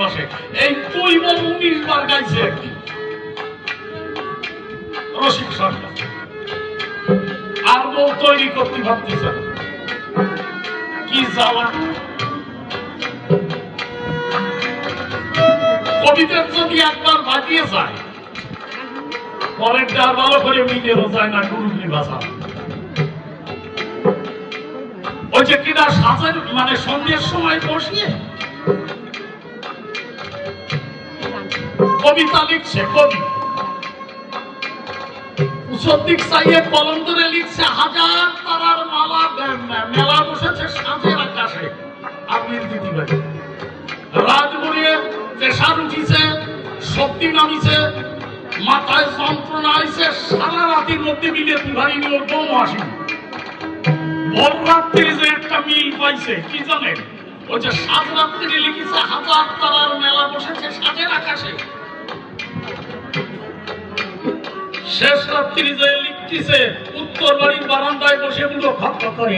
ভাসে এই তুই বল উনিশ বার গাইছে? রসিক সরকার। আর বল তৈরি করতে ভাবতেছে। কি জ্বালা কবিতার যদি একবার বাজিয়ে যায় পরের ডার ভালো করে মিলেরও যায় না গুরুগুলি ভাষা ওই যে কিনা সাজের মানে সন্ধ্যের সময় বসিয়ে কবিতা লিখছে, কবি। সদ্দিক সাইয়েদ কলম ধরে লিখছে, হাজার তারার মালা মেলা বসেছে সাঁঝের আকাশে। আবির দিদি ভাই রাজগুড়িয়ে প্রেশার উঠিছে, শক্তি নামিছে, মাথায় যন্ত্রণা আইছে, সারা রাতির মধ্যে মিলে তুহারিনি ওর বোম আসি ভোর যে একটা মিল পাইছে, কি জানেন? ওই যে সাত রাত্রি লিখেছে, হাজার তারার মেলা বসেছে সাজের আকাশে। শেষ রাত্রি যে লিখতেছে, উত্তর বাড়ির বারান্দায় বসে খপ খপ করে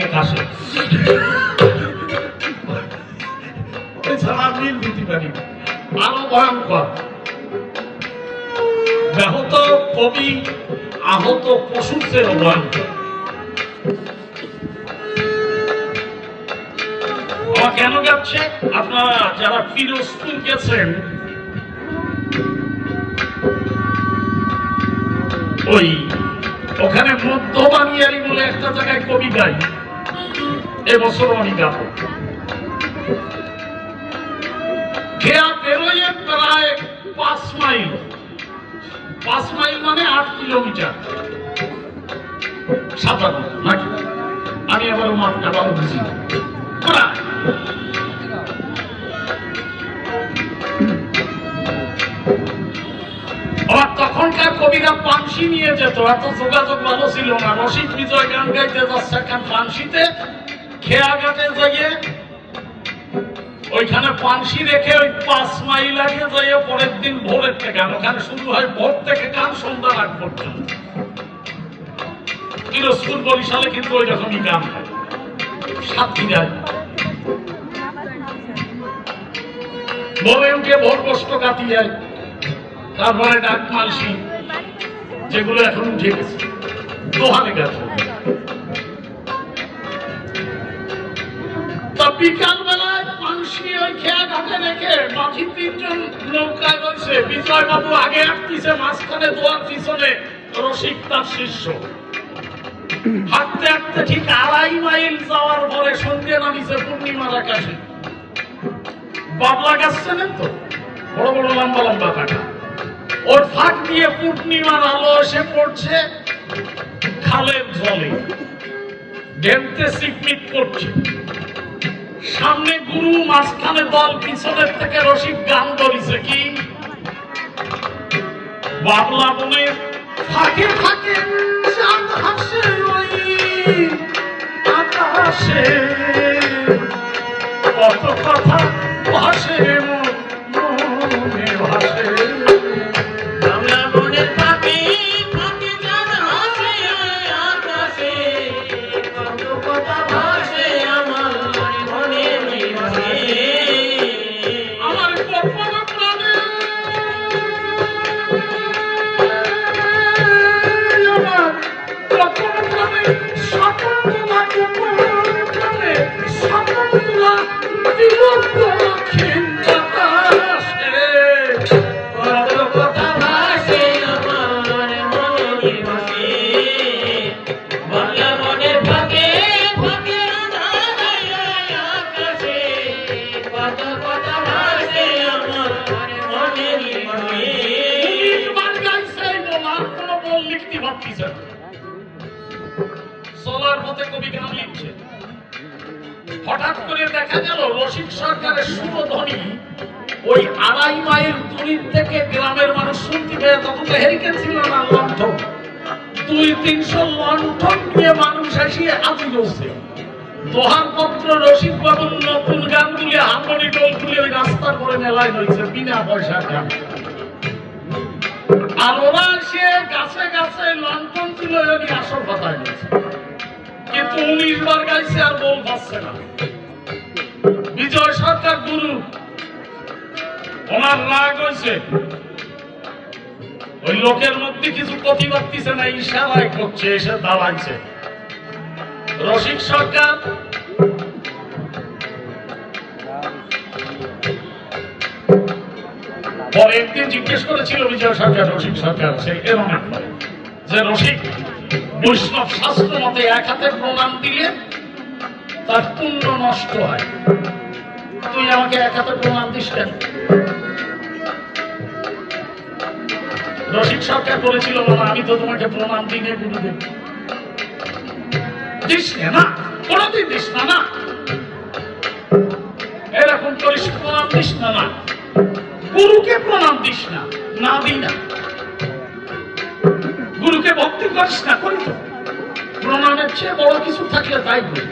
এছাড়া মিল দিতে পারি আরও ভয়ঙ্কর। ব্যাহত কবি, আহত পশুর চেয়েও কেন যাচ্ছে? আপনারা যারা ফিরোজপুর গেছেন ওই ওখানে মধ্যবানিয়ারি বলে একটা জায়গায় কবি গাই এবছর অনেক গাবো। প্রায় পাঁচ মাইল। পাঁচ মাইল মানে আট কিলোমিটার। আমি আবার মাঠটা ভালো বুঝি তখনকার কবিরা পানসি নিয়ে যেত, এত যোগাযোগ ভালো ছিল না। রসিক বিজয় গান গাইতে যাচ্ছে এখন পানসিতে খেয়া ঘাটে যাইয়ে ওইখানে পানসি রেখে ওই পাঁচ মাইল আগে যাইয়ে পরের দিন ভোরের থেকে ওখানে শুরু হয় ভোর থেকে গান সন্ধ্যা রাত পর্যন্ত। পিরোজপুর বরিশালে কিন্তু ওই রকমই গান হয়। গান ভোরে উঠে ভোর কষ্ট কাটিয়ে তারপরে ডাক মালসি, যেগুলো এখন উঠে গেছে দোহারে গেছে তা বিকাল বেলায় মানসি ওই খেয়া ঘাটে রেখে মাঝি তিনজন নৌকায় রয়েছে বিজয় আগে আসতেছে, মাঝখানে পিছনে রসিক তার শিষ্য। ঠিক আড়াই মাইল যাওয়ার পরে নামিছে পূর্ণিমার আকাশে। বাবলা গাছ চেনেন তো? বড় বড় লম্বা লম্বা কাটা। ওর ফাঁক দিয়ে পূর্ণিমার আলো এসে পড়ছে, খালের জলে। ঢেমতে সিকমিক করছে। সামনে গুরু মাঝখানে দল, পিছনের থেকে রসিক গান ধরিছে কি? বাবলা বনে ফাঁকে ফাঁকে হাসে ওই আকাশে। সরকারের সুরধ্বনি ওই আড়াই মাইল দূরির থেকে গ্রামের মানুষ শুনতে পেয়ে তখন তো হেরিকেন ছিল না লণ্ঠন দুই, তিনশো লণ্ঠন নিয়ে মানুষ এসে হাজির হচ্ছে রসিক বাবুর নতুন ওই রাস্তার করে মেলায় হয়েছে বিনা পয়সার গান আর ওরা সে গাছে গাছে লন্ঠন তুলে আসল কথায় কিন্তু উনিশ বার গাইছে আর বল পাচ্ছে না। বিজয় সরকার গুরু। ওনার রাগ হয়েছে ওই লোকের মধ্যে কিছু প্রতিবাদ দিছে না ইশারায় করছে এসে দাঁড়াইছে। রসিক সরকার পরে একদিন জিজ্ঞেস করেছিল বিজয় সরকার রসিক সরকার সে একবার, যে রসিক বৈষ্ণব শাস্ত্র মতে এক হাতে প্রণাম দিলে তার পুণ্য নষ্ট হয়। তুই আমাকে এক হাতে প্রণাম দিস কেন? রসিক সরকার বলেছিল, বাবা, আমি তো তোমাকে প্রণাম দিই নে গুরুদেব দিস না দিস না না এরকম করিস প্রণাম দিস না না গুরুকে প্রণাম দিস না না দিই না। গুরুকে ভক্তি করিস না করি তো প্রণামের চেয়ে বড় কিছু থাকলে তাই করি।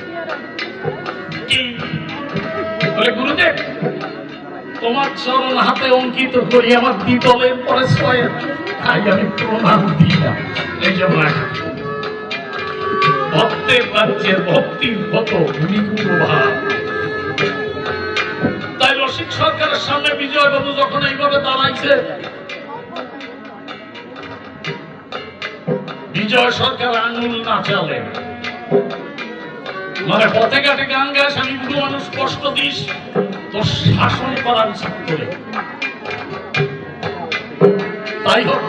তোমার চরণ হাতে অঙ্কিত করি, আমার দ্বিতলের পরে তাই আমি প্রণাম না এই যে ভক্তের রাজ্যের ভক্তির কত ভাব। তাই রসিক সরকারের সামনে বিজয়বাবু যখন এইভাবে দাঁড়াইছে, বিজয় সরকার আঙুল না চালে মানে পথে ঘাটে গান গাছ আমি বুড়ো মানুষ কষ্ট দিস, তোর শাসন করা উচিত তাই হোক,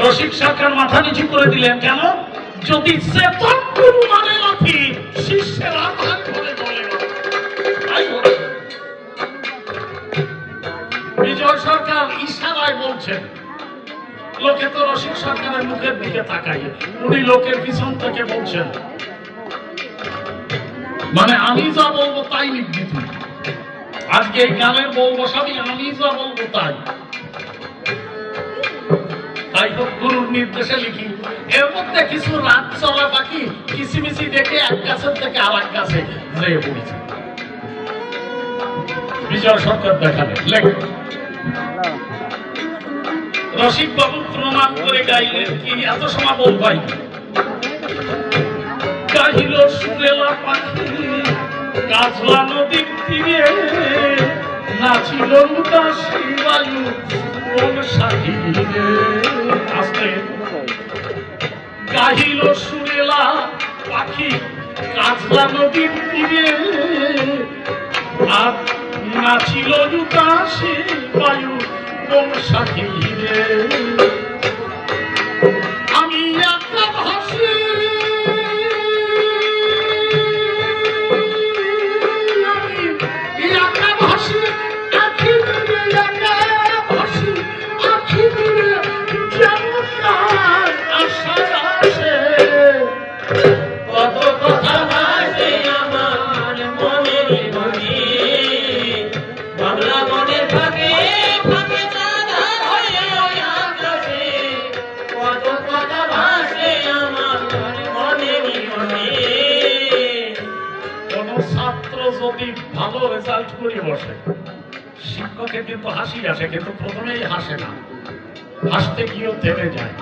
রসিক সরকার মাথা নিচু করে দিলেন, কেন যদি চেতন গুরু মানে লাথি শিষ্যের আধার করে হোক। বিজয় সরকার ইশারায় বলছেন, লোকে তো রসিক সরকারের মুখের দিকে তাকাই উনি লোকের পিছন থেকে বলছেন মানে আমি যা বলব তাই লিখবি তুই আজকে এই গানের বলব সবই আমি যা বলব তাই। তাই তো গুরুর নির্দেশে লিখি। এর মধ্যে কিছু রাত চলা পাখি কিসিমিসি দেখে এক গাছের থেকে আর এক গাছে যেয়ে পড়েছে। বিজয় সরকার দেখাবে, লেখ। রসিক বাবু প্রণাম করে গাইলেন, কি এত সময় বল ভাই গাহিল সুরেলা পাখি কাজলা নদীর তীরে নাচিল উদাসী বায়ু কোন সাহিরে আসতে। গাহিল সুরেলা পাখি কাজলা নদীর তীরে আর নাচিল উদাসী বায়ু কোন সাহিরে যদি ভালো রেজাল্ট করে বসে। শিক্ষকের কিন্তু হাসি আসে, কিন্তু প্রথমেই হাসে না। হাসতে গিয়েও থেমে যায়।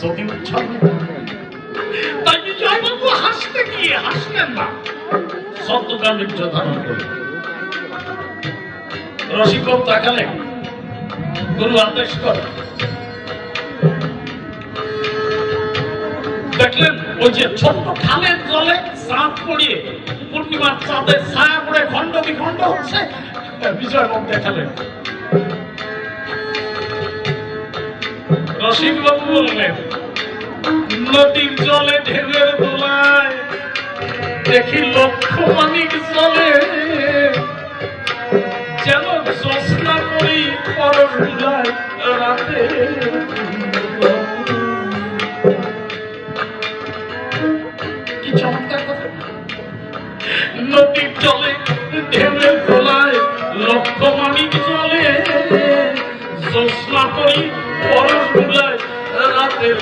যদি উচ্ছন্ন তাই বিজয়বাবু হাসতে গিয়ে হাসলেন না। ধারণ তাকালেন। গুরু আদেশ দেখলেন ওই যে ছোট্ট খালের জলে চাঁদ পড়িয়ে পূর্ণিমার চাঁদের ছায়া পড়ে খণ্ড বিখণ্ড হচ্ছে। বিজয় বাবু দেখালেন। রসিক বাবু বললেন, নদীর জলে ঢেউয়ের দোলায় দেখি লক্ষ মানিক জলে যেন জ্যোৎস্না করি পরশ বুলায় রাতে কি চমৎকার নদীর চলে ঢেলে দোলায় লক্ষ জলে জ্যোৎস্না করি পরশ ভুলায় রাতের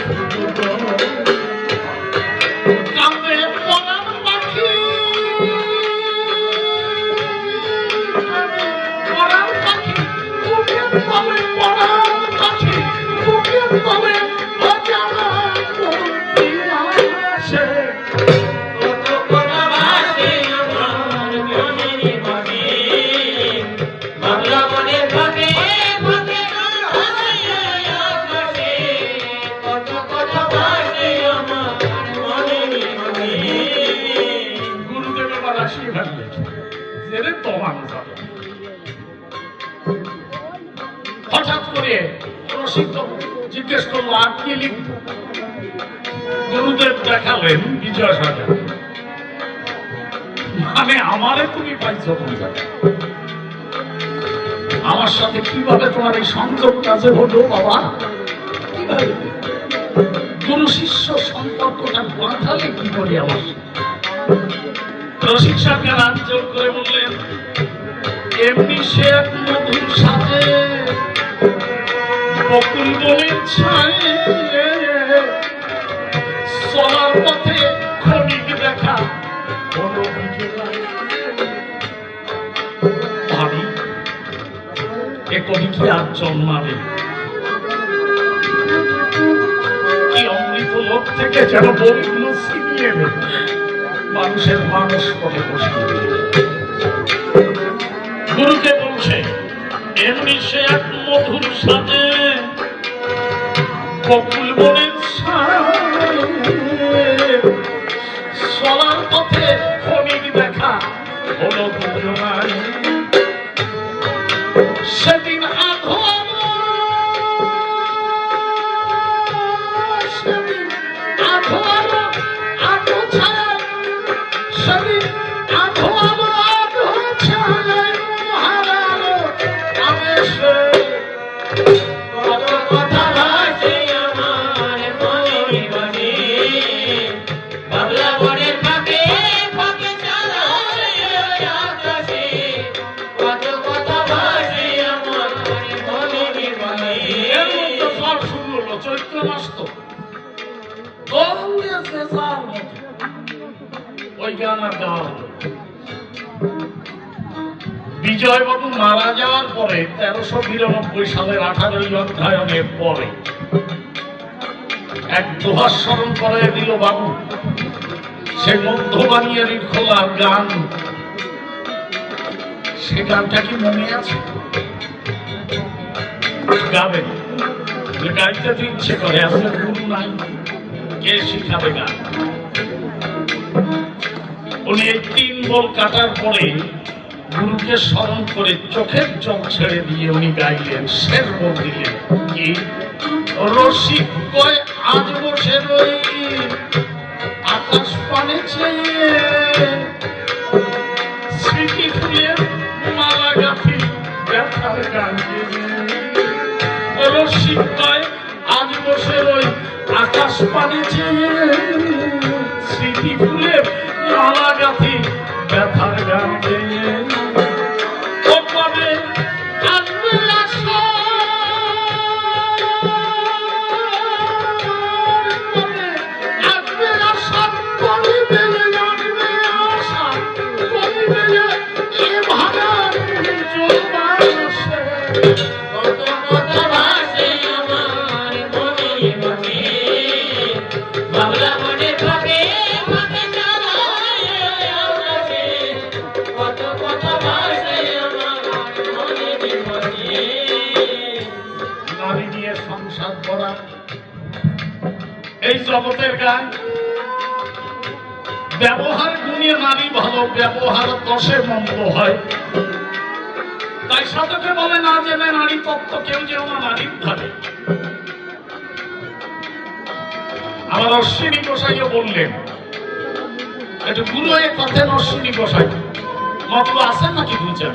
ছেড়ে দমানো হঠাৎ করে রসিক জিজ্ঞেস করল, আর কি লিখব? গুরুদেব দেখালেন বিজয় সাজা মানে আমারে তুমি পাইছো কোন? আমার সাথে কীভাবে তোমার এই সংযোগটা যে হলো বাবা? কীভাবে? গুরু শিষ্য সম্পর্কটা বাঁধালে কি করে আমার রসিক সরকার আঞ্চল করে বললেন এমনি সে এক মধুর সাথে বকুল বনের চলার পথে ক্ষণিক দেখা ভাবি, এ কবি কি আর জন্মাবে? কি অমৃত লোক থেকে যেন বইগুলো ছিনিয়ে নেবে? মানুষের মানুষ বসিয়ে দিল। গুরুকে বলছে, এমনি সে এক মধুর সাথে বনের ছায়ে চলার পথে ক্ষণিক দেখা হলো সেদিন গান আর গাওয়া বিজয়বাবু মারা যাওয়ার পরে তেরোশো বিরানব্বই সালের আঠারোই অধ্যায়নের পরে এক দোহার স্মরণ করে দিল বাবু। সে মধ্যবানিয়ার খোলা গান। সে গানটা কি মনে আছে? গাবেন গাইতে তো ইচ্ছে করে, আসলে গুরু নাই। কে শিখাবে গান? উনি তিন বল কাটার পরে গুরুকে স্মরণ করে চোখের জল ছেড়ে দিয়ে উনি গাইলেন শের বল কি? রসিক কয়, আজ বসে রই, আকাশ পানে চেয়ে স্মৃতি ফুলের মালা গাথি ব্যথার গান রসিক কয়, আজ বসে রই, আকাশ পানে চেয়ে সংসার করা এই জগতের গান। ব্যবহার গুণে নারী ভালো ব্যবহার দশে মন্দ হয়। সাধকে না জেনে নারী তত্ত্ব কেউ যেও না নারীর ধারে আমার অশ্বিনী গোসাইও বললেন, একটু গুরু এ কথায় অশ্বিনী গোসাই। মত আছে নাকি দুই চার?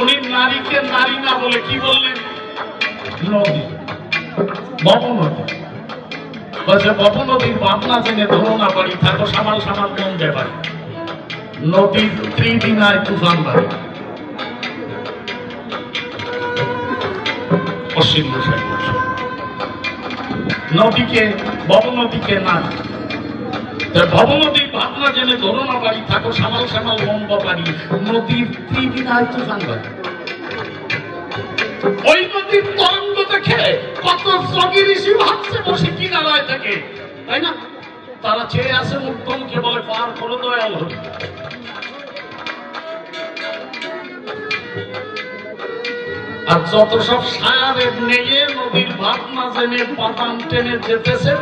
উনি নারীকে নারী না বলে কি বললেন? নদী বপ নদী বলছে বপ নদীর ভাবনা জেনে ধরো না পারি থাকো সামাল সামাল মন দেবারি নদীর ত্রিদিনায় তুফান বাড়ি পশ্চিম গোসাই বলছে। নদীকে বপ নদীকে না ভবনদীর ভাবনা জেনে ধরো বাড়ি থাকো সামাল সামাল মন বাড়ি নদীর ত্রিদিনায় তুফান বাড়ি ওই নদীর তরঙ্গ দেখে কত সগি ঋষি ভাবছে বসে কিনারায় থেকে তাই না? তারা চেয়ে আসে উত্তমকে বলে পার করে দয়াল হরি। আর যত সব সারের নেয়ে নদীর ভাত না জেনে পাতান টেনে যেতেছে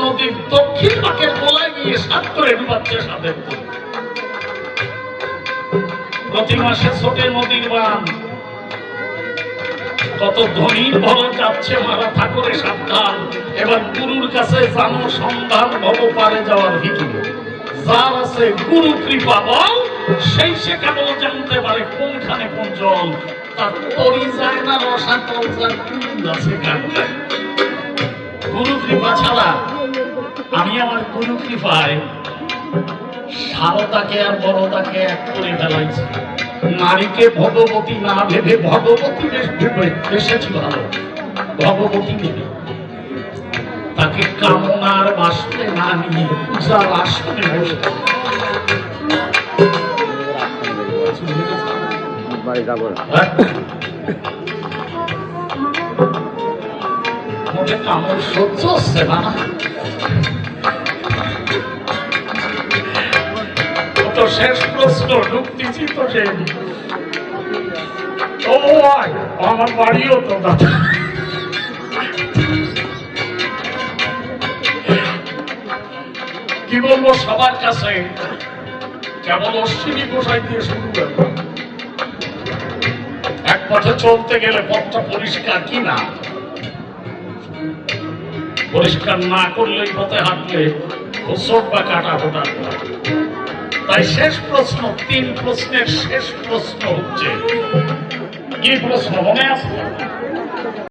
নদীর দক্ষিণ পাকের গোলায় গিয়ে সাত করে ডুবাচ্ছে করে প্রতি মাসে ছোটে নদীর বান। কত ধনীর ভর যাচ্ছে, মারা ঠাকুরে সাবধান। এবার গুরুর কাছে জানো সন্ধান, ভব পারে যাওয়ার হিতু যার আছে গুরু কৃপা বল, সেই সে কেবল জানতে পারে কোনখানে কোন জল? তার তরি যায় না যার কুল আছে গুরু কৃপা ছাড়া আমি আমার গুরু কৃপায় সারদাকে আর বড়দাকে এক করে ফেলাইছি। নারীকে ভগবতী না ভেবে ভগবতী বেশ ভেবে এসেছি ভালো। ভগবতী ভেবে। তাকে কামনার বাসনে না নিয়ে পূজার আসনে বসে হচ্ছে না। তো শেষ ঢুকতেছি তো ও আমার বাড়িও তো দাদা কি বলব সবার কাছে? অশ্বিনী দিয়ে শুরু করব। এক পথে চলতে গেলে পথটা পরিষ্কার কি না? পরিষ্কার না করলে পথে হাঁটলে বা কাটা ফোটা তাই শেষ প্রশ্ন, তিন প্রশ্নের শেষ প্রশ্ন হচ্ছে, কি প্রশ্ন মনে আছে?